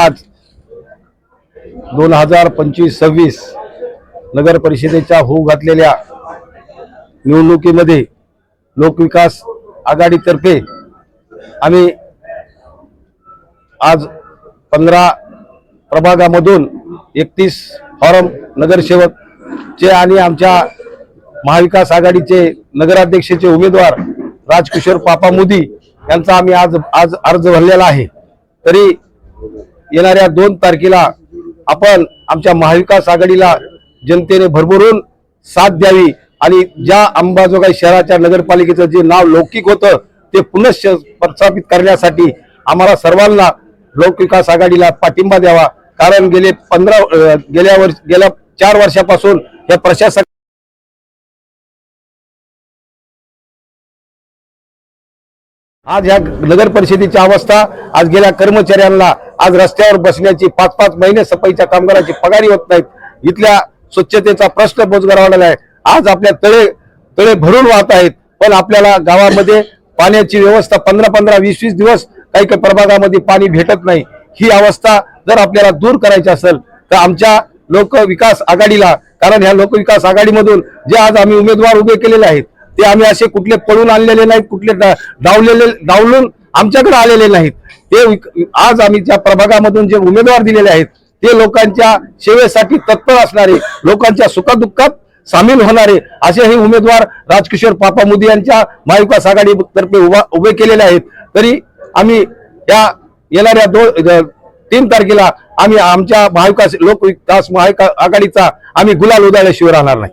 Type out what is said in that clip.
आज दोन हजार पंचवीस सव्वीस नगर परिषदेच्या होऊ घातलेल्या निवडणुकीमध्ये लोकविकास आघाडीतर्फे आम्ही आज पंधरा प्रभागामधून एकतीस फॉरम नगरसेवक चे आणि आमच्या महाविकास आघाडीचे नगराध्यक्षाचे उमेदवार राजकिशोर पापा मोदी यांचा आम्ही आज आज अर्ज भरलेला आहे. तरी येणाऱ्या दोन तारखेला आपण आमच्या महाविकास आघाडीला जनतेने भरभरून साथ द्यावी आणि ज्या अंबाजोगाई शहराच्या नगरपालिकेचं जे नाव लौकिक होतं ते पुनश्च प्रस्थापित करण्यासाठी आम्हाला सर्वांना लोकविकास आघाडीला पाठिंबा द्यावा. कारण गेले पंधरा गेल्या वर्ष गेल्या चार वर्षापासून या प्रशासक आज ह्या नगर परिषदेची अवस्था आज गेल्या कर्मचाऱ्यांना आज रस्त्यावर बसण्याची पाच पाच महिने सफाईच्या कामगाराची पगारी होत नाहीत. इथल्या स्वच्छतेचा प्रश्न बोजगारावलेला आहे. आज आपल्या तळे तळे भरून वाहत आहेत. पण आपल्याला गावामध्ये पाण्याची व्यवस्था पंधरा पंधरा वीस वीस दिवस काही काही प्रभागामध्ये पाणी भेटत नाही. ही अवस्था जर आपल्याला दूर करायची असेल तर आमच्या लोक विकास आघाडीला कारण ह्या लोकविकास आघाडीमधून जे आज आम्ही उमेदवार उभे केलेले आहेत ते आम्ही असे कुठले पळून आणलेले नाहीत कुठले डावलेले डावलून आमच्याकडे आलेले नाहीत. ते विक- आज आम्ही ज्या प्रभागामधून जे उमेदवार दिलेले आहेत ते लोकांच्या सेवेसाठी तत्पर असणारे लोकांच्या सुखदुःखात सामील होणारे असे हे उमेदवार राजकिशोर पापा मोदी यांच्या महाविकास आघाडीतर्फे उभा उभे केलेले आहेत. तरी आम्ही या येणाऱ्या दोन तीन तारखेला आम्ही आमच्या महाविकास लोकविकास महाविकास आघाडीचा आम्ही गुलाल उधळल्याशिवाय राहणार नाही.